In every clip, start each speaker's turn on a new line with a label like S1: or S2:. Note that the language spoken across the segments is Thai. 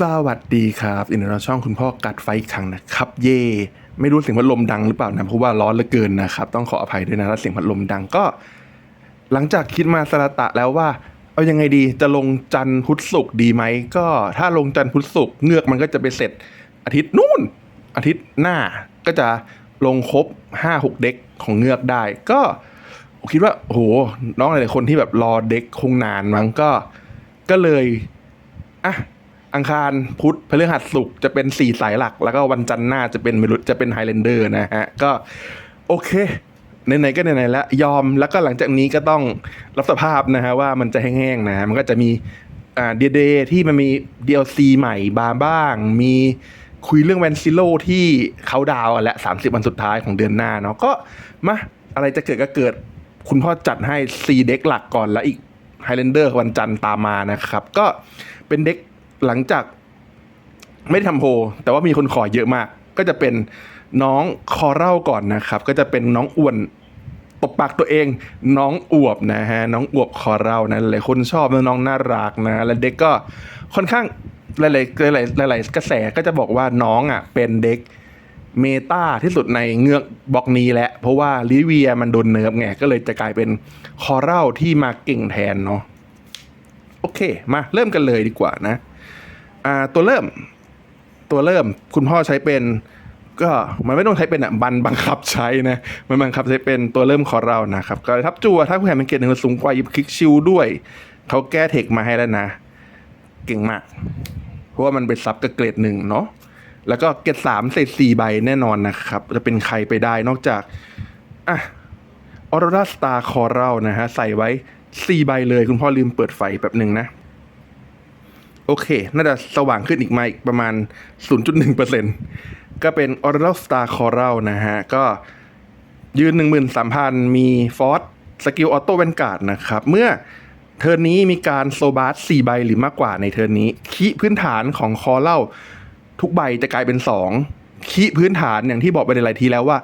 S1: สวัสดีครับอินเราช่องคุณพ่อกัดไฟอีกครั้งนะครับ เย่ไม่รู้เสียงพัดลมดังหรือเปล่านะเพราะว่าร้อนเหลือเกินนะครับ ต้องขออภัยด้วยนะถ้าเสียงพัดลมดังก็ หลังจากคิดมาสระตะแล้วว่า เอายังไงดีจะลงจันทร์พุธศุกร์ดีไหมก็ถ้าลงจันทร์พุธศุกร์เงือกมันก็จะไปเสร็จ อาทิตย์นู่น อาทิตย์หน้าก็จะลงครบห้าหกเด็กของเงือกได้ ก็คิดว่าโอ้โหน้องหลายๆคนที่แบบรอเด็กคงนานมั้งก็ ก็เลยอะ อังคารพุธพฤหัสศุกร์จะเป็นสี่สายหลัก แล้วก็วันจันทร์หน้าจะเป็นเมลุจะเป็นไฮแลนเดอร์นะฮะ ก็โอเคไหนๆก็ไหนๆแล้วยอมแล้วก็หลังจากนี้ก็ต้องรับสภาพนะฮะว่ามันจะแห้งๆนะมันก็จะมีอ่าเดเดที่มันมี DLC ใหม่บาบ้าง มีคุยเรื่องแวนซิโลที่เขาดาวและ30วันสุดท้ายของเดือนหน้าเนาะก็มาอะไรจะเกิดก็เกิดคุณพ่อจัดให้ 4 เด็กหลักก่อนแล้วอีกไฮแลนเดอร์วันจันทร์ตามมานะครับ ก็เป็นเด็ก หลังจากไม่ได้ทำโพลแต่ว่ามีคนขอเยอะมาก ก็จะเป็นน้องคอเร่าก่อนนะครับ ก็จะเป็นน้องอ้วนตบปากตัวเอง น้องอวบนะฮะน้องอวบคอเร่านะหลายคนชอบน้องน่ารักนะและเด็กก็ค่อนข้างหลายๆหลายๆหลายๆกระแสก็จะบอกว่าน้องอะเป็นเด็กเมตาที่สุดในเงือกบล็อกนี้แหละ เพราะว่าลิเวียมันโดนเนิร์ฟไงก็เลยจะกลายเป็นคอเร่าที่มาเก่งแทนเนาะโอเค มาเริ่มกันเลยดีกว่านะ ตัวเริ่มตัวเริ่มคุณพ่อใช้เป็นก็มันไม่ต้องใช้เป็นอะบันบังคับใช้นะมันบังคับใช้เป็นตัวเริ่มของเรานะครับก็ทับจัวถ้าผู้แข่งเป็นเกรดหนึ่งสูงกว่ายิบคลิกชิลด้วยเขาแก้เทคมาให้แล้วนะ เก่งมาก เพราะว่ามันเป็นซับกับเกรดหนึ่งเนาะแล้วก็เกรดสามใส่สี่ใบแน่นอนนะครับ จะเป็นใครไปได้นอกจากอะออโรราสตาร์คอรัลนะฮะใส่ไว้สี่ใบเลยคุณพ่อลืมเปิดไฟแบบหนึ่งนะ โอเค น่าจะสว่างขึ้นอีกมาอีกประมาณ 0.1%ก็เป็น Oral Star Coral นะฮะ ก็ยืน 13,000 มีฟอสสกิลออโต้แวนการ์ดนะครับ เมื่อเทิร์นนี้มีการโซบาร์4ใบหรือมากกว่าในเทิร์นนี้คีพื้นฐานของคอเล่า ทุกใบจะกลายเป็น 2คีพื้นฐานอย่างที่บอกไปในหลายทีแล้วว่า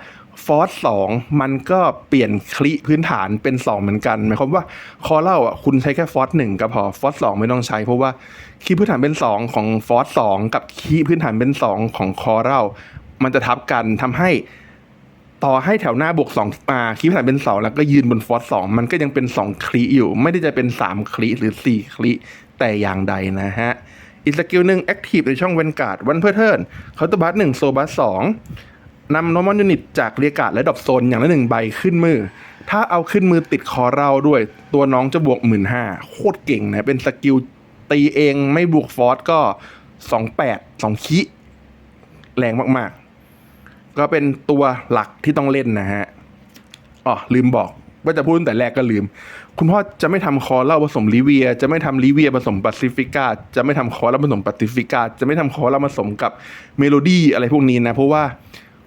S1: ฟอสสองมันก็เปลี่ยนคลิพื้นฐานเป็น 2 เหมือนกัน หมายความว่าคอเล่าอะคุณใช้แค่ฟอสหนึ่งก็พอฟอสสองไม่ต้องใช้ เพราะว่าคลีพื้นฐานเป็น 2 ของฟอสสองกับคลีพื้นฐานเป็น 2 ของคอเล่ามันจะทับกันทำให้ต่อให้แถวหน้าบวก2มาคีพื้นฐานเป็น2แล้วก็ยืนบนฟอสสองมันก็ยังเป็น2คลิอยู่ ไม่ได้จะเป็น3คลิหรือ4คลิแต่อย่างใดนะฮะอีกสกิลหนึ่งแอคทีฟในช่องเวนการ์ดวันเพอร์เทิร์นเคาน์เตอร์บัสหนึ่งโซบัสสอง นำโนมอนยูนิตจากเรียกาดและดอปโซนอย่างละหนึ่งใบขึ้นมือ ถ้าเอาขึ้นมือติดคอเราด้วย ตัวน้องจะบวกหมื่นห้าโคตรเก่งนะ เป็นสกิลตีเองไม่บวกฟอสก็สองแปดสองคิแรงมากๆ ก็เป็นตัวหลักที่ต้องเล่นนะฮะอ๋อลืมบอกว่าจะพูดตั้งแต่แรกก็ลืม คุณพ่อจะไม่ทำคอเล่าผสมลิเวีย จะไม่ทำลิเวียผสมแปซิฟิกาจะไม่ทำคอเล่าผสมแปซิฟิกาจะไม่ทำคอเล่าผสมกับเมโลดี้อะไรพวกนี้นะ เพราะว่า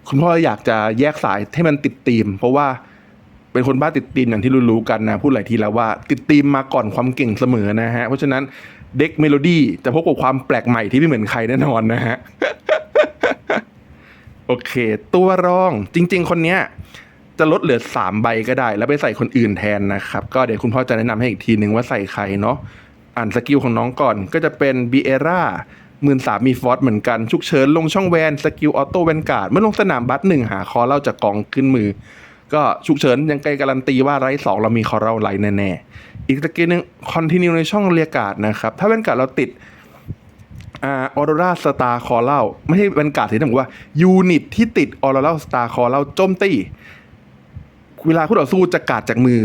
S1: คุณพ่ออยากจะแยกสายให้มันติดธีม เพราะว่าเป็นคนบ้าติดธีมอย่างที่รู้ๆกันนะ พูดหลายทีแล้วว่า ติดธีมมาก่อนความเก่งเสมอนะฮะ เพราะฉะนั้นเด็กเมโลดี้จะพบกับความแปลกใหม่ที่ไม่เหมือนใครแน่นอนนะฮะ โอเค ตัวรองจริง ๆ คนเนี้ยจะลดเหลือ 3 ใบก็ได้ แล้วไปใส่คนอื่นแทนนะครับ ก็เดี๋ยวคุณพ่อจะแนะนำให้อีกทีหนึ่งว่าใส่ใครเนาะอ่านสกิลของน้องก่อนก็จะเป็นบีเอร่า หมื่นสามมีฟอสเหมือนกันฉุกเฉินลงช่องแวนสกิลออโต้แวนการ์ดเมื่อลงสนามบัตหนึ่งหาคอเล่าจากกองขึ้นมือ ก็ฉุกเฉินยังไกลการันตีว่าไร้สองเรามีคอเล่าไลแน่ๆ อีกสกิลหนึ่งคอนติเนียในช่องเรียกการ์ดนะครับ ถ้าแวนการ์ดเราติดออโรราสตาร์คอเล่าไม่ใช่เป็นการ์ดที่ต้องบอกว่ายูนิตที่ติดออโรราสตาร์คอเล่าโจมตีเวลาคู่ต่อสู้จะกาดจากมือ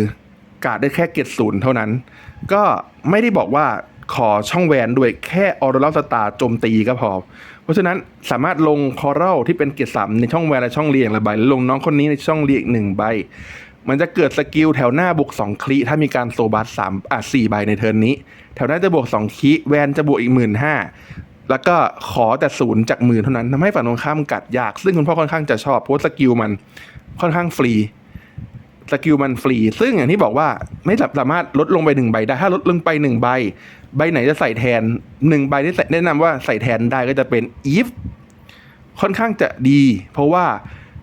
S1: กาดได้แค่เกตศูนย์เท่านั้น ก็ไม่ได้บอกว่า ขอช่องแหวนด้วยแค่ออโรราสตาร์โจมตีก็พอ เพราะฉะนั้นสามารถลงคอรัลที่เป็นเกียร์สามในช่องแหวนและช่องเรียงละใบแล้วลงน้องคนนี้ในช่องเรียงหนึ่งใบ มันจะเกิดสกิลแถวหน้าบวกสองคลิถ้ามีการโซบัสสามอะสี่ใบในเทิร์นนี้ แถวหน้าจะบวกสองคลิแวนจะบวกอีกหมื่นห้าแล้วก็ขอแต่ศูนย์จากมือเท่านั้นทำให้ฝั่งตรงข้ามกัดยาก ซึ่งคุณพ่อค่อนข้างจะชอบเพราะสกิลมันค่อนข้างฟรี สกิลมันฟรี ซึ่งอย่างที่บอกว่าไม่สามารถลดลงไปหนึ่งใบได้ ถ้าลดลงไปหนึ่งใบ ใบไหนจะใส่แทนหนึ่งใบที่แนะนำว่าใส่แทนได้ก็จะเป็น if ค่อนข้างจะดี เพราะว่า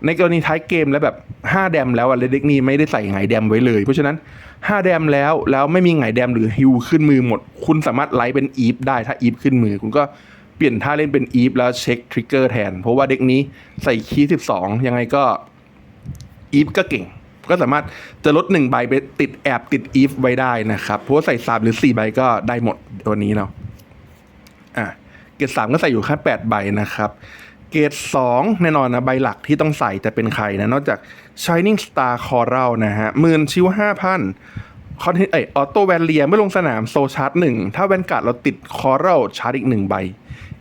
S1: ในกรณีท้ายเกมแล้วแบบ5แดมแล้วอะเลเด็กนี่ไม่ได้ใส่ไงแดมไว้เลย เพราะฉะนั้น 5 แดมแล้วแล้วไม่มีไงแดมหรือฮิวขึ้นมือหมด คุณสามารถไลฟ์เป็นอีฟได้ถ้าอีฟขึ้นมือ คุณก็เปลี่ยนท่าเล่นเป็นอีฟแล้วเช็คทริกเกอร์แทน เพราะว่าเด็กนี้ใส่คีย์12 ยังไงก็อีฟก็เก่ง ก็สามารถจะลด1ใบไปติดแอบติดอีฟไว้ได้นะครับ เพราะว่าใส่ 3 หรือ 4 ใบก็ได้หมดตัวนี้เนาะอะเกรด3ก็ใส่อยู่แค่8ใบนะครับ เกรด2แน่นอนนะใบหลักที่ต้องใส่จะเป็นใครนะ นอกจาก Shining Star Coral นะฮะหมื่นชิว5,000คอนเทนเอออโต้แวนเลียเมื่อลงสนามโซชาร์จหนึ่งถ้าแวนการ์ดเราติดคอรัลชาร์จอีกหนึ่งใบ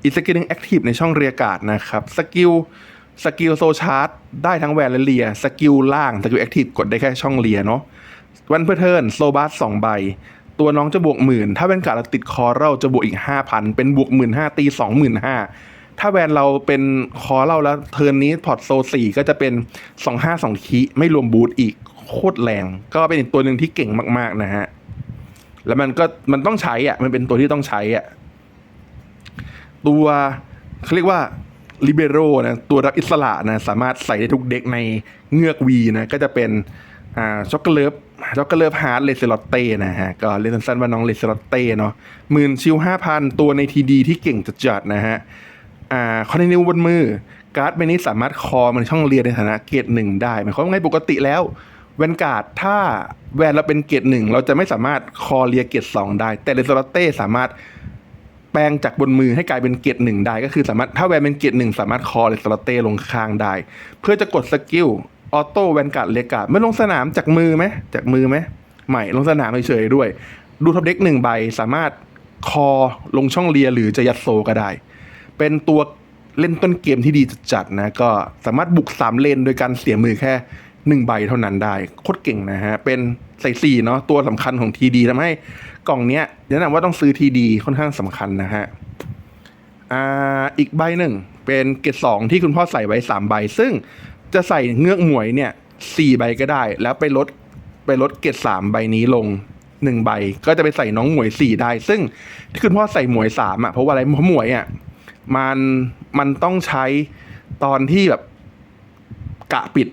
S1: อีกสกิลหนึงแอคทีฟในช่องเรียกาดนะครับ สกิล สกิลโซชาร์จได้ทั้งแวนและเลีย สกิลล่าง สกิลแอคทีฟกดได้แค่ช่องเลียเนาะวันเพอร์เทิร์นโซบัสสองใบ ตัวน้องจะบวกหมื่น ถ้าแวนการ์ดเราติดคอเรัลจะบวกอีกห้าพันเป็นบวกหมื่นห้าตีสองหมื่นห้าถ้าแวนเราเป็นคอเราแล้วเทิร์นนี้พอร์ตโซสี่ก็จะเป็นสองห้าสองคีไม่รวมบูทอีกโคตรแรง ก็เป็นอีกตัวหนึ่งที่เก่งมาก ๆ นะฮะ แล้วมันก็มันต้องใช้อะ มันเป็นตัวที่ต้องใช้อะ ตัวเขาเรียกว่า ลิเบโรนะตัวรับอิสระนะสามารถใส่ได้ทุกเด็กในเงือกวีนะก็จะเป็นอ่าช็อกโกเลฟช็อกโกเลฟฮาร์ดเลเซลอตเต้นะฮะก็เรียกสั้นๆว่าน้องเลเซลอตเต้เนาะหมื่นชิวห้าพันตัวในทีดีที่เก่งจัดๆนะฮะอ่าคอนเทนิวบนมือ การ์ดใบนี้สามารถคอมันช่องเรียนในฐานะเกรดหนึ่งได้หมายความว่าไงปกติแล้วแวนการ์ดถ้าแวนเราเป็นเกรดหนึ่งเราจะไม่สามารถคอเรียเกรดสองได้ แต่เรสโรเต้สามารถ แปลงจากบนมือให้กลายเป็นเกียรดหนึ่งได้ ก็คือสามารถถ้าแวนเป็นเกียรดหนึ่งสามารถคอเรสโรเต้ลงข้างได้ เพื่อจะกดสกิลออโต้แวนการ์ดเรียกาดไม่ลงสนามจากมือไหมจากมือไหมไม่ลงสนามเฉยๆด้วย ดูท็อปเด็กหนึ่งใบสามารถคอลงช่องเรียหรือจะยัดโซก็ได้ เป็นตัวเล่นต้นเกมที่ดีจัดๆนะ ก็สามารถบุกสามเลนโดยการเสียมือแค่ หนึ่งใบเท่านั้นได้โคตรเก่งนะฮะ เป็นใส่สี่เนาะตัวสำคัญของทีดีทำให้กล่องเนี้ยแนะนำว่าต้องซื้อทีดีค่อนข้างสำคัญนะฮะอ่าอีกใบหนึ่ง เป็นเกรดสองที่คุณพ่อใส่ไว้สามใบ ซึ่งจะใส่เงือกหมวยเนี่ยสี่ใบก็ได้ แล้วไปลดไปลดเกรดสามใบนี้ลงหนึ่งใบ ก็จะไปใส่น้องหมวยสี่ได้ ซึ่งที่คุณพ่อใส่หมวยสามอะเพราะว่าอะไรเพราะหมวยอะมันมันต้องใช้ตอนที่แบบกะปิด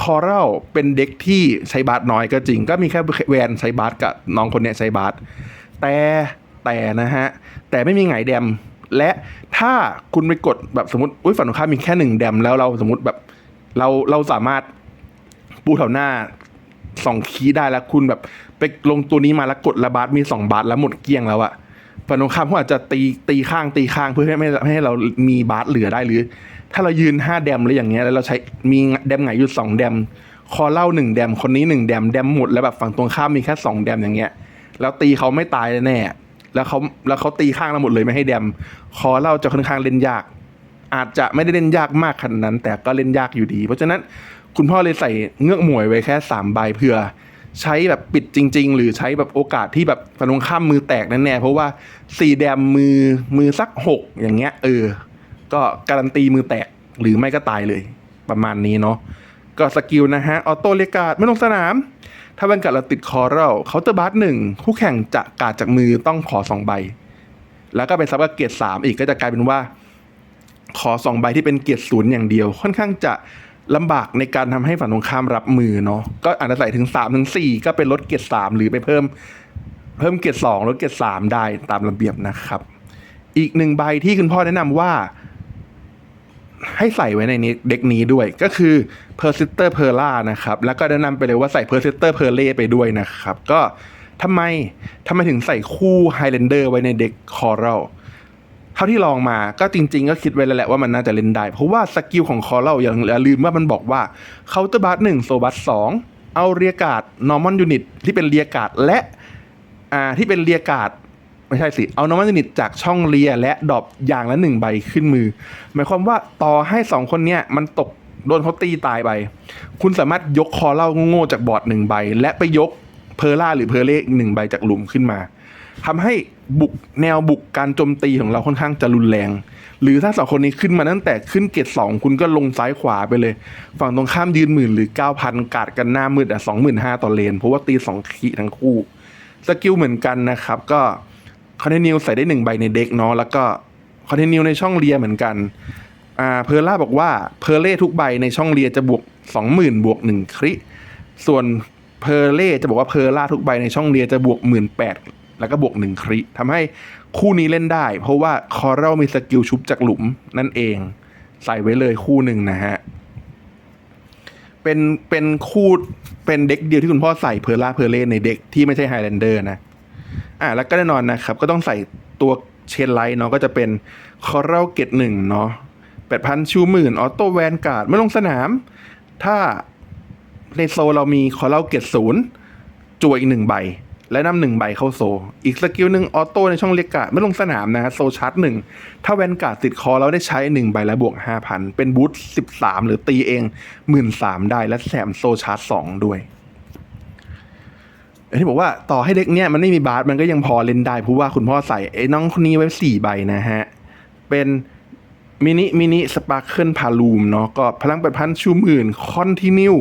S1: คอรัลเป็นเด็กที่ใช้บาสน้อยก็จริง ก็มีแค่แวนใช้บาสกับน้องคนเนี้ยใช้บาสแต่แต่นะฮะ แต่ไม่มีไงแดม และถ้าคุณไปกดแบบสมมติอุ้ยฝั่งตรงข้ามีแค่หนึ่งแดม แล้วเราสมมติแบบเราเราสามารถปูแถวหน้าสองคีย์ได้แล้วคุณแบบไปลงตัวนี้มาแล้วกดระบาสมีสองบาสแล้วหมดเกลี้ยงแล้วอะฝั่งตรงข้ามเขาอาจจะตีตีข้างตีข้างเพื่อให้ไม่ให้เรามีบาสเหลือได้หรือ ถ้าเรายืนห้าแดมหรืออย่างเงี้ยแล้วเราใช้มีแดมไหนอยู่สองแดม คอเล่าหนึ่งแดม คนนี้หนึ่งแดม แดมหมดแล้วแบบฝั่งตรงข้ามมีแค่สองแดมอย่างเงี้ย แล้วตีเขาไม่ตายแน่ แล้วเขาแล้วเขาตีข้างเราหมดเลยไม่ให้แดม คอเล่าจะค่อนข้างเล่นยาก อาจจะไม่ได้เล่นยากมากขนาดนั้น แต่ก็เล่นยากอยู่ดี เพราะฉะนั้นคุณพ่อเลยใส่เงือกหมวยไว้แค่สามใบเพื่อใช้แบบปิดจริง ๆ หรือใช้แบบโอกาสที่แบบฝั่งตรงข้ามมือแตกแน่ๆเพราะว่าสี่แดมมือมือสักหกอย่างเงี้ยเออ ก็การันตีมือแตกหรือไม่ก็ตายเลย ประมาณนี้เนาะก็สกิลนะฮะ ออโต้เลกาดไม่ลงสนาม ถ้าเป็นกัดเราติดคอรัลเคาน์เตอร์บาร์หนึ่งคู่แข่งจะกาดจากมือต้องขอสองใบ แล้วก็เป็นซับกับเกียรติสามอีกก็จะกลายเป็นว่า ขอสองใบที่เป็นเกียรติศูนย์อย่างเดียว ค่อนข้างจะลำบากในการทำให้ฝั่งตรงข้ามรับมือเนาะก็อาจจะใส่ถึงสามถึงสี่ก็เป็นลดเกียรติสามหรือไปเพิ่ม เพิ่มเกียรติสองลดเกียรติสามได้ตามระเบียบนะครับ อีกหนึ่งใบที่คุณพ่อแนะนำว่า ให้ใส่ไว้ในนี้เด็กนี้ด้วยก็คือ Persister Perla นะครับ แล้วก็แนะนำไปเลยว่าใส่ Persister Perle ไปด้วยนะครับ ก็ทำไมทำไมถึงใส่คู่ Highlander ไว้ในเด็ก Coral เท่าที่ลองมาก็จริง ๆ ก็คิดไว้แล้วแหละว่ามันน่าจะเล่นได้ เพราะว่าสกิลของ Coral อย่างอย่าลืมว่ามันบอกว่า Counter Bar 1 s o b a s 2เอาเรียกาด Normal Unit ที่เป็นเรียกาดและอ่าที่เป็นเรียกาด ไม่ใช่สิ เอาน้ำมันสนิทจากช่องเลียและดอปอย่างละหนึ่งใบขึ้นมือ หมายความว่าต่อให้สองคนเนี้ยมันตกโดนเขาตีตายไป คุณสามารถยกคอเล่าโง่จากบอร์ดหนึ่งใบ และไปยกเพอร่าหรือเพอเล่อีกหนึ่งใบจากหลุมขึ้นมาทำให้บุกแนวบุกการโจมตีของเราค่อนข้างจะรุนแรง หรือถ้าสองคนนี้ขึ้นมาตั้งแต่ขึ้นเกตสองคุณก็ลงซ้ายขวาไปเลย ฝั่งตรงข้ามยืนหมื่นหรือเก้าพันกาดกันหน้ามืดอะสองหมื่นห้าต่อเลน เพราะว่าตีสองขีทั้งคู่ สกิลเหมือนกันนะครับก็ คอนเทนิวใส่ได้หนึ่งใบในเด็กเนาะแล้วก็คอนเทนิวในช่องเลียเหมือนกันอ่าเพอร์ล่าบอกว่าเพอร์เล่ทุกใบในช่องเลียจะบวกสองหมื่นบวกหนึ่งคริส่วนเพอร์เล่จะบอกว่าเพอร์ล่าทุกใบในช่องเลียจะบวกหมื่นแปดแล้วก็บวกหนึ่งคริทำให้คู่นี้เล่นได้ เพราะว่าคอรัลมีสกิลชุบจากหลุมนั่นเอง ใส่ไว้เลยคู่หนึ่งนะฮะเป็นเป็นคู่เป็นเด็กเดียวที่คุณพ่อใส่เพอร์ล่าเพอร์เล่ในเด็กที่ไม่ใช่ไฮแลนเดอร์นะ อะแล้วก็แน่นอนนะครับ ก็ต้องใส่ตัวเชนไลท์เนาะก็จะเป็นคอรัลเกตหนึ่งเนาะแปดพันชูหมื่นออโต้แวนการ์ดไม่ลงสนาม ถ้าในโซเรามีคอรัลเกตศูนย์จั่วอีกหนึ่งใบ และนำหนึ่งใบเข้าโซ อีกสกิลหนึ่งออโต้ในช่องเรียกการ์ดไม่ลงสนามนะโซชาร์จหนึ่งถ้าแวนการ์ดติดคอเราได้ใช้หนึ่งใบและบวกห้าพันเป็นบูทสิบสามหรือตีเองหมื่นสามได้และแถมโซชาร์จสองด้วย อย่างที่บอกว่าต่อให้เด็กเนี้ยมันไม่มีบาสมันก็ยังพอเล่นได้เพราะว่าคุณพ่อใส่ไอ้น้องคนนี้ไว้สี่ใบนะฮะ เป็นมินิมินิสปาร์เคิลพาลูมเนาะก็พลังแปดพันชูหมื่นคอนตินีย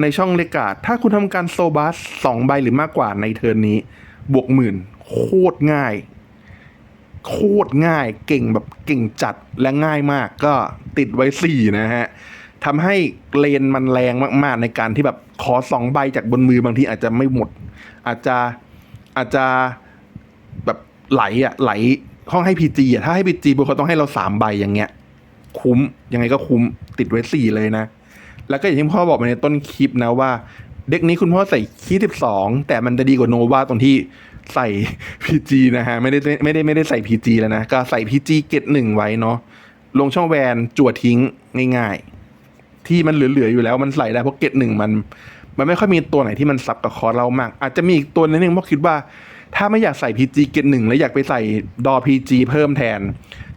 S1: ในช่องเลกาดถ้าคุณทำการโซบัสสองใบหรือมากกว่าในเทิร์นนี้ บวกหมื่นโคตรง่าย โคตรง่ายเก่งแบบเก่งจัดและง่ายมากก็ติดไว้สี่นะฮะ ทำให้เลนมันแรงมาก ๆ ในการที่แบบขอสองใบจากบนมือบางทีอาจจะไม่หมด อาจจะอาจจะแบบไหลอะไหลห้องให้พีจีอะถ้าให้พีจีบุคคลต้องให้เราสามใบอย่างเงี้ย คุ้มยังไงก็คุ้มติดไว้สี่เลยนะ แล้วก็อย่างที่พ่อบอกไปในต้นคลิปนะว่า เด็กนี้คุณพ่อใส่คีสิบสองแต่มันจะดีกว่าโนวาตรงที่ใส่ PG นะฮะไม่ได้ไม่ได้ไม่ได้ใส่ PG แล้วนะ ก็ใส่ PG เกตหนึ่งไว้เนาะลงช่องแวนจั่วทิ้งง่ายๆ ที่มันเหลือๆอยู่แล้วมันใส่ได้เพราะเกตหนึ่งมันมันไม่ค่อยมีตัวไหนที่มันซับกับคอร์เรามาก อาจจะมีอีกตัวนึงเพราะคิดว่า ถ้าไม่อยากใส่ PG เกตหนึ่งแล้วอยากไปใส่ดอ PG เพิ่มแทน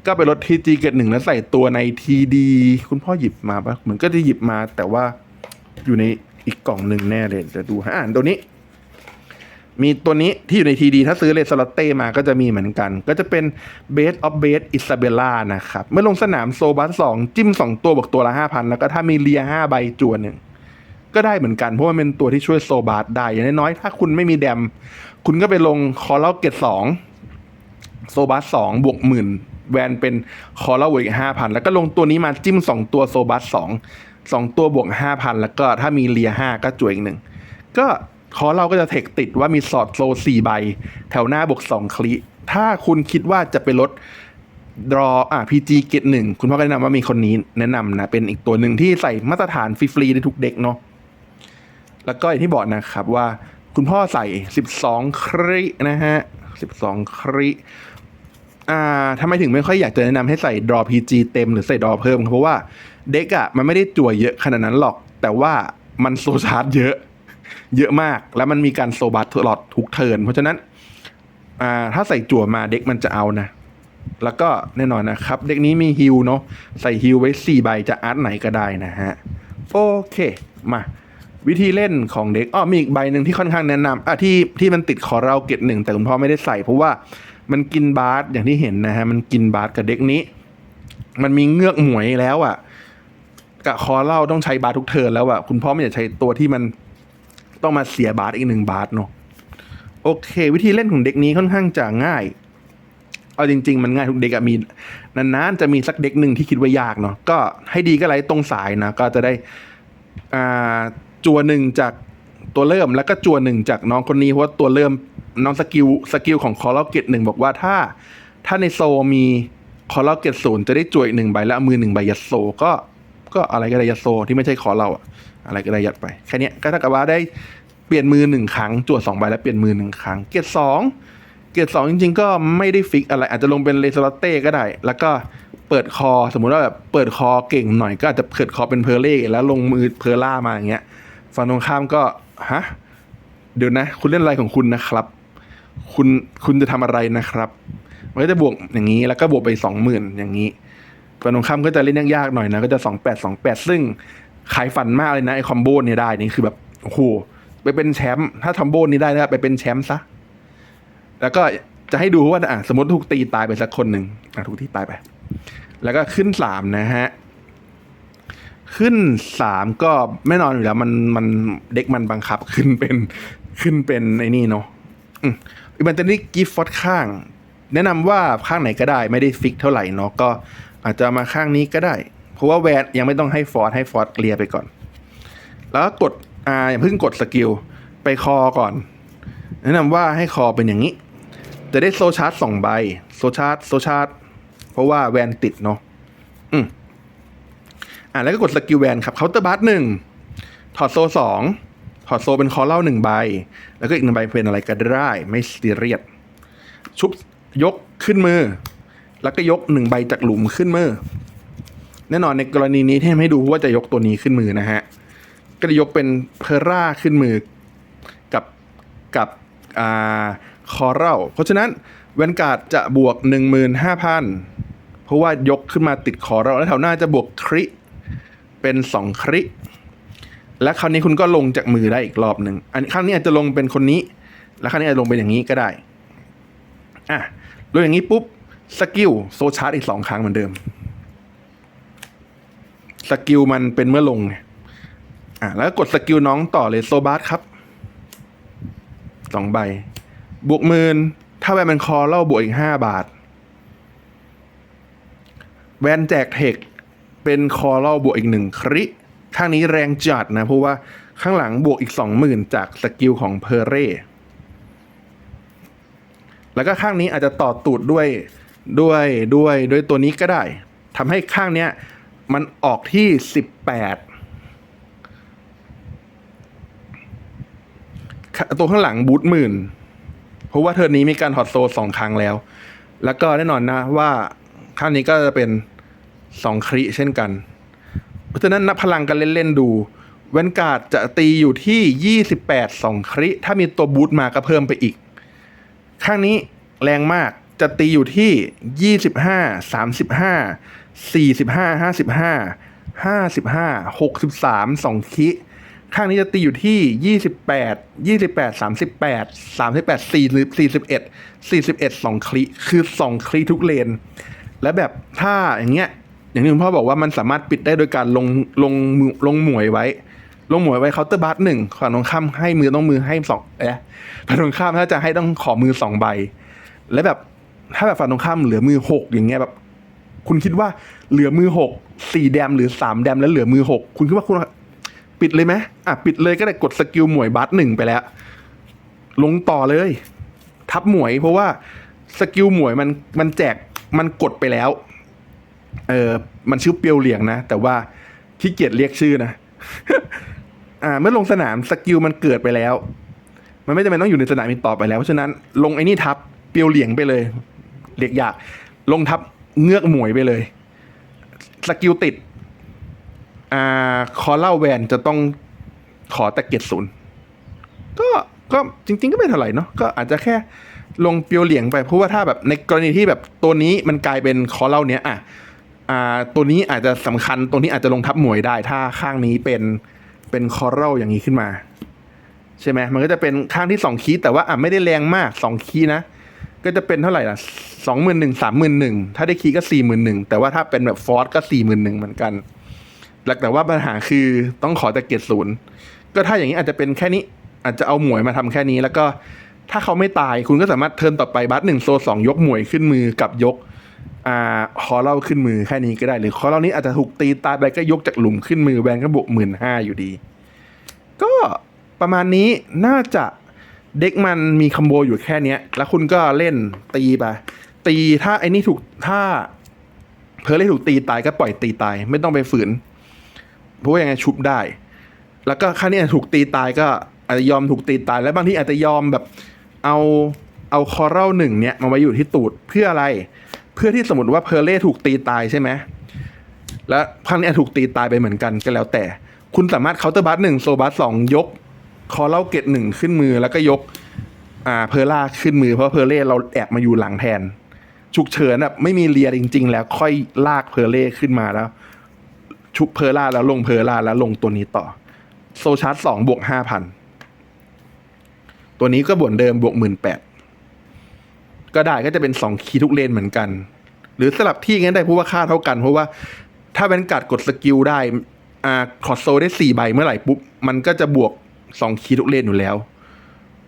S1: ก็ไปลด PG เกตหนึ่งแล้วใส่ตัวใน TD คุณพ่อหยิบมาปะเหมือนก็จะหยิบมาแต่ว่าอยู่ในอีกกล่องหนึ่งแน่เลยจะดูฮะอ่านตัวนี้ มีตัวนี้ที่อยู่ในทีดีถ้าซื้อเลสลอตเต้มาก็จะมีเหมือนกัน ก็จะเป็นเบสออฟเบสอิซาเบล่านะครับ เมื่อลงสนามโซบัสสองจิ้มสองตัวบอกตัวละห้าพันแล้วก็ถ้ามีเลียห้าใบจวนหนึ่งก็ได้เหมือนกัน เพราะว่ามันเป็นตัวที่ช่วยโซบาสได้ อย่างน้อยๆถ้าคุณไม่มีแดม คุณก็ไปลงคอร์ลเกตสองโซบาสสองบวกหมื่นแวนเป็นคอร์ลเวกห้าพันแล้วก็ลงตัวนี้มาจิ้มสองตัวโซบาสสองสองตัวบวกห้าพันแล้วก็ถ้ามีเลียห้าก็จวยอีกหนึ่งก็ คอเราก็จะเทคติดว่ามีสอดโซสี่ใบ แถวหน้าบวกสองคลิถ้าคุณคิดว่าจะไปลดดรออ่าพีจีเกตหนึ่งคุณพ่อก็แนะนำว่ามีคนนี้แนะนำนะ เป็นอีกตัวหนึ่งที่ใส่มาตรฐานฟรีๆในทุกเด็กเนาะแล้วก็อย่างที่บอกนะครับว่าคุณพ่อใส่ 12 ครินะฮะ 12 คริอ่าทำไมถึงไม่ค่อยอยากจะแนะนำให้ใส่ดรอ PG เต็มหรือใส่ดรอเพิ่ม เพราะว่าเด็กอะมันไม่ได้จั่วเยอะขนาดนั้นหรอก แต่ว่ามันโซชาร์จเยอะ เยอะมาก แล้วมันมีการโซบัตตลอดทุกเทิร์นเพราะฉะนั้นถ้าใส่จั่วมาเด็กมันจะเอานะ แล้วก็แน่นอนนะครับ เด็กนี้มีฮิลเนาะใส่ฮิลไว้4ใบจะอาร์ตไหนก็ได้นะฮะ โอเค มาวิธีเล่นของเด็กอ้อมีอีกใบหนึ่งที่ค่อนข้างแนะนำอะที่ที่มันติดคอเราเกตหนึ่งแต่คุณพ่อไม่ได้ใส่เพราะว่ามันกินบาสอย่างที่เห็นนะฮะมันกินบาสกับเด็กนี้ มันมีเงือกหมวยแล้วอะกับคอเล่าต้องใช้บาสทุกเทิร์นแล้วอะคุณพ่อไม่อยากใช้ตัวที่มัน ต้องมาเสียบาสอีกหนึ่งบาสเนาะโอเค วิธีเล่นของเด็กนี้ค่อนข้างจะง่าย เอาจริง ๆ มันง่ายทุกเด็กอะมีนานๆจะมีสักเด็กหนึ่งที่คิดว่ายากเนาะก็ให้ดีก็ไลตรงสายนะ ก็จะได้อ่าจัวหนึ่งจากตัวเริ่มแล้วก็จัวหนึ่งจากน้องคนนี้เพราะว่าตัวเริ่มน้องสกิลสกิลของคอร์ลเกตหนึ่งบอกว่าถ้าถ้าในโซมีคอร์ลเกตศูนย์จะได้จัวอีกหนึ่งใบและมือหนึ่งใบยัดโซก็ก็อะไรก็ได้ยัดโซที่ไม่ใช่คอเราอะ อะไรก็ได้ยัดไป แค่นี้ก็เท่ากับว่าได้เปลี่ยนมือหนึ่งครั้งจั่วสองใบแล้วเปลี่ยนมือหนึ่งครั้ง เกตสองเกตสองจริง ๆ ก็ไม่ได้ฟิกอะไร อาจจะลงเป็นเลสลอตเต้ก็ได้ แล้วก็เปิดคอสมมุติว่าแบบเปิดคอเก่งหน่อยก็อาจจะเปิดคอเป็นเพอร์เล่แล้วลงมือเพอร์ล่ามาอย่างเงี้ยฝั่งตรงข้ามก็ฮะเดี๋ยวนะ คุณเล่นอะไรของคุณนะครับ คุณคุณจะทำอะไรนะครับมันก็จะบวกอย่างนี้แล้วก็บวกไปสองหมื่นอย่างนี้ฝั่งตรงข้ามก็จะเล่นยากๆหน่อยนะก็จะสองแปดสองแปดซึ่ง ขายฝันมากเลยนะไอคอมโบเนี่ยได้นี่คือแบบโอ้โหไปเป็นแชมป์ถ้าทอมโบนี้ได้นะไปเป็นแชมป์ซะแล้วก็จะให้ดูว่าอะสมมติถูกตีตายไปสักคนหนึ่งอะถูกที่ตายไป แล้วก็ขึ้นสามนะฮะขึ้นสามก็ไม่นอนอยู่แล้ว มันมันเด็กมันบังคับขึ้นเป็นขึ้นเป็นไอ้นี่เนาะอืมอีบันเตนี่กิฟฟอดข้าง แนะนำว่าข้างไหนก็ได้ไม่ได้ฟิกเท่าไหร่เนาะก็อาจจะมาข้างนี้ก็ได้ ราะว่าแวนยังไม่ต้องให้ฟอร์ดให้ฟอร์ดเคลียร์ไปก่อน แล้วกดอ่าอย่าเพิ่งกดสกิลไปคอก่อน แนะนำว่าให้คอเป็นอย่างนี้ จะได้โซชาร์จสองใบโซชาร์จโซชาร์จเพราะว่าแวนติดเนาะอืมอะแล้วก็กดสกิลแวนครับเคาน์เตอร์บัสหนึ่งถอดโซสองถอดโซเป็นคอเล่าหนึ่งใบ แล้วก็อีกหนึ่งใบเป็นอะไรก็ได้ ไม่ซีเรียสชุบยกขึ้นมือ แล้วก็ยกหนึ่งใบจากหลุมขึ้นมือ แน่นอนในกรณีนี้ที่ให้ดูว่าจะยกตัวนี้ขึ้นมือนะฮะ ก็จะยกเป็นเพอร่าขึ้นมือกับกับอ่าคอเรลเพราะฉะนั้นแวนการ์ดจะบวก 15,000 เพราะว่ายกขึ้นมาติดคอเรลแล้วแถวหน้าจะบวกคริเป็น 2 คริและคราวนี้คุณก็ลงจากมือได้อีกรอบหนึ่ง อันครั้งนี้อาจจะลงเป็นคนนี้ แล้วครั้งนี้อาจจะลงเป็นอย่างนี้ก็ได้ อะลงอย่างนี้ปุ๊บ สกิลโซชาร์จอีกสองครั้งเหมือนเดิม สกิลมันเป็นเมื่อลงอะแล้วกดสกิลน้องต่อเลยโซบาสครับสองใบ บวกหมื่นถ้าแวนเป็นคอเล่าบวกอีกห้าบาท แวนแจกเทคเป็นคอเล่าบวกอีกหนึ่งคริข้างนี้แรงจัดนะเพราะว่าข้างหลังบวกอีกสองหมื่นจากสกิลของเพอร์เร่แล้วก็ข้างนี้อาจจะต่อตูดด้วยด้วยด้วยด้วยตัวนี้ก็ได้ทำให้ข้างเนี้ย มันออกที่สิบแปดตัวข้างหลังบูทหมื่น เพราะว่าเทอร์นี้มีการถอดโซสองครั้งแล้ว แล้วก็แน่นอนนะว่าข้างนี้ก็จะเป็นสองคริเช่นกัน เพราะฉะนั้นนับพลังกันเล่น ๆ ดูแวนการ์ดจะตีอยู่ที่28 2คริ ถ้ามีตัวบูทมาก็เพิ่มไปอีก ข้างนี้แรงมากจะตีอยู่ที่ 25 35 45 55 55 63 2คิข้างนี้จะตีอยู่ที่28 28 38 38 4หรือ41 41 2คลิคือ2คลิทุกเลน และแบบถ้าอย่างเงี้ย อย่างที่คุณพ่อบอกว่ามันสามารถปิดได้โดยการลงลงมือลงหมวยไว้ ลงหมวยไว้เคาน์เตอร์บัสหนึ่งฝั่งตรงข้ามให้มือต้องมือให้สองเอ๊ะฝั่งตรงข้ามถ้าจะให้ต้องขอมือสองใบ และแบบถ้าแบบฝั่งตรงข้ามเหลือมือหกอย่างเงี้ยแบบ คุณคิดว่าเหลือมือหกสี่แดมหรือสามแดมแล้วเหลือมือหกคุณคิดว่าคุณปิดเลยไหมอะปิดเลยก็ได้กดสกิลหมวยบัสหนึ่งไปแล้ว ลงต่อเลย ทับหมวยเพราะว่าสกิลหมวยมันมันแจกมันกดไปแล้ว เออมันชื่อเปียวเหลียงนะ แต่ว่าขี้เกียจเรียกชื่อนะ อ่า เมื่อลงสนามสกิลมันเกิดไปแล้ว มันไม่จำเป็นต้องอยู่ในสนามอีกต่อไปแล้ว เพราะฉะนั้นลงไอ้นี่ทับเปียวเหลียงไปเลยเรียกยากลงทับ เงือกหมวยไปเลย สกิลติด อ่า คอเล่าแวนจะต้องขอแต่เกียรติศูนย์ก็ก็จริง ๆ ก็ไม่เท่าไหร่เนาะก็อาจจะแค่ลงเปียวเหลียงไป เพราะว่าถ้าแบบในกรณีที่แบบตัวนี้มันกลายเป็นคอเล่าเนี้ยอะอ่า ตัวนี้อาจจะสำคัญ ตัวนี้อาจจะลงทับหมวยได้ ถ้าข้างนี้เป็นเป็นคอเล่าอย่างนี้ขึ้นมา ใช่ไหมมันก็จะเป็นข้างที่สองคีแต่ว่าอะไม่ได้แรงมากสองคีนะ ก็จะเป็นเท่าไหร่ล่ะสองหมื่นหนึ่งสามหมื่นหนึ่งถ้าได้คีย์ก็สี่หมื่นหนึ่งแต่ว่าถ้าเป็นแบบฟอร์สก็สี่หมื่นหนึ่งเหมือนกันแล้วแต่ว่าปัญหาคือต้องขอแต่เกียรติศูนย์ก็ถ้าอย่างนี้อาจจะเป็นแค่นี้อาจจะเอาหมวยมาทำแค่นี้ แล้วก็ถ้าเขาไม่ตายคุณก็สามารถเทิร์นต่อไปบัสหนึ่งโซสองยกหมวยขึ้นมือกับยกอ่าคอเล่าขึ้นมือแค่นี้ก็ได้หรือคอเล่านี้อาจจะถูกตีตายไปก็ยกจากหลุมขึ้นมือแวนก็บวกหมื่นห้าอยู่ดี ก็ประมาณนี้น่าจะ เด็กมันมีคัมโบอยู่แค่เนี้ย แล้วคุณก็เล่นตีไป ตีถ้าไอ้นี่ถูกถ้าเพอเล่ถูกตีตายก็ปล่อยตีตาย ไม่ต้องไปฝืน เพราะว่ายังไงชุบได้ แล้วก็ค่านี้ถูกตีตายก็อาจจะยอมถูกตีตาย แล้วบางที่อาจจะยอมแบบเอาเอาคอร่ลหนึ่งเนี่ยมาไว้อยู่ที่ตูดเพื่ออะไร เพื่อที่สมมติว่าเพอเล่ถูกตีตายใช่ไหมแล้วครั้งนี้ถูกตีตายไปเหมือนกันก็แล้วแต่ คุณสามารถเคาน์เตอร์บัสหนึ่งโซบัสสองยก คอเล่าเกตหนึ่งขึ้นมือแล้วก็ยกอ่าเพอร่าขึ้นมือเพราะเพอเล่เราแอบมาอยู่หลังแทน ฉุกเฉินแบบไม่มีเรียจริง ๆ แล้วค่อยลากเพอเล่ขึ้นมาแล้ว ชุบเพอร่าแล้วลงเพอร่าแล้วลงตัวนี้ต่อ โซชาร์จสองบวกห้าพันตัวนี้ก็บวกเดิมบวกหมื่นแปดก็ได้ก็จะเป็นสองคีย์ทุกเลนเหมือนกัน หรือสลับที่งั้นได้เพราะว่าค่าเท่ากัน เพราะว่าถ้าแวนการ์ดกดสกิลได้อ่าคอร์โซได้สี่ใบเมื่อไหร่ปุ๊บมันก็จะบวก สองคีย์ทุกเล่นอยู่แล้ว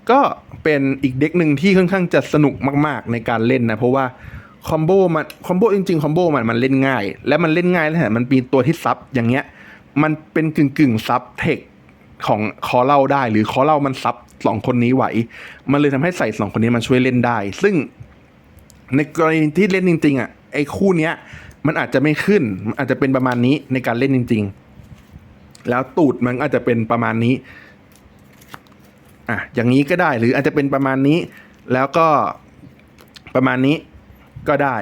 S1: ก็เป็นอีกเด็กหนึ่งที่ค่อนข้างจะสนุกมาก ๆ ในการเล่นนะ เพราะว่าคอมโบมันคอมโบจริงๆคอมโบมันมันเล่นง่าย และมันเล่นง่ายแล้วแถมมันมีตัวที่ซับอย่างเงี้ย มันเป็นกึ่งกึ่งซับเทคของคอเล่าได้ หรือคอเล่ามันซับสองคนนี้ไหว มันเลยทำให้ใส่สองคนนี้มาช่วยเล่นได้ ซึ่งในกรณีที่เล่นจริง ๆอะไอ้คู่เนี้ย มันอาจจะไม่ขึ้นมันอาจจะเป็นประมาณนี้ในการเล่นจริง ๆ แล้วตูดมันอาจจะเป็นประมาณนี้ อะอย่างนี้ก็ได้หรืออาจจะเป็นประมาณนี้ แล้วก็ประมาณนี้ก็ได้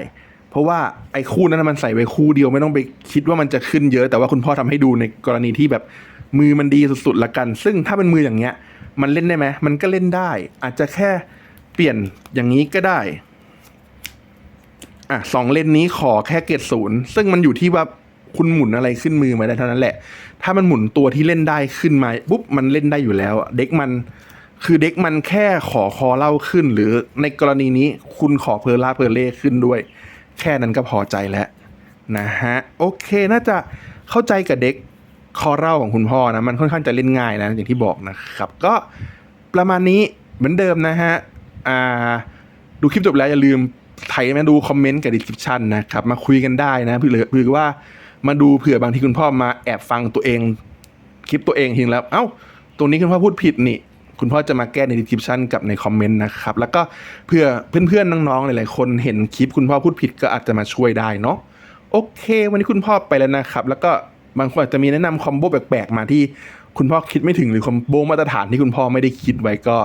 S1: เพราะว่าไอ้คู่นั้นมันใส่ไว้คู่เดียวไม่ต้องไปคิดว่ามันจะขึ้นเยอะ แต่ว่าคุณพ่อทำให้ดูในกรณีที่แบบมือมันดีสุดๆละกัน ซึ่งถ้าเป็นมืออย่างเงี้ย มันเล่นได้ไหมมันก็เล่นได้ อาจจะแค่เปลี่ยนอย่างนี้ก็ได้อะสองเลนนี้ขอแค่เกรดศูนย์ซึ่งมันอยู่ที่ว่าคุณหมุนอะไรขึ้นมือมาได้เท่านั้นแหละ ถ้ามันหมุนตัวที่เล่นได้ขึ้นมาปุ๊บมันเล่นได้อยู่แล้ว เด็กมัน คือเด็กมันแค่ขอคอเล่าขึ้น หรือในกรณีนี้คุณขอเพอร์ล่าเพอร์เล่ขึ้นด้วย แค่นั้นก็พอใจแล้วนะฮะโอเคน่าจะเข้าใจกับเด็กคอเล่าของคุณพ่อนะมันค่อนข้างจะเล่นง่ายนะอย่างที่บอกนะครับ ก็ประมาณนี้เหมือนเดิมนะฮะอ่าดูคลิปจบแล้วอย่าลืมไถมาดูคอมเมนต์กับดีสคริปชันนะครับมาคุยกันได้นะเผื่อเว่ามาดูเผื่อบางทีคุณพ่อมาแอบฟังตัวเอง คลิปตัวเองทิ้งแล้ว เอ้า ตรงนี้คุณพ่อพูดผิดนี่ คุณพ่อจะมาแก้ในดีสคริปชันกับในคอมเมนต์นะครับ แล้วก็เพื่อเพื่อนๆน้องๆหลายๆคนเห็นคลิปคุณพ่อพูดผิดก็อาจจะมาช่วยได้เนาะโอเค วันนี้คุณพ่อไปแล้วนะครับ แล้วก็บางคนอาจจะมีแนะนำคอมโบแปลกๆมาที่คุณพ่อคิดไม่ถึงหรือคอมโบมาตรฐานที่คุณพ่อไม่ได้คิดไว้ก็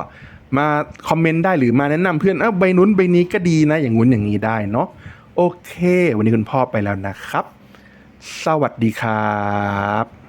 S1: มาคอมเมนต์ได้หรือมาแนะนำเพื่อนเอ้าใบนู้นใบนี้ก็ดีนะ อย่างงู้นอย่างนี้ได้เนาะโอเค วันนี้คุณพ่อไปแล้วนะครับ สวัสดีครับ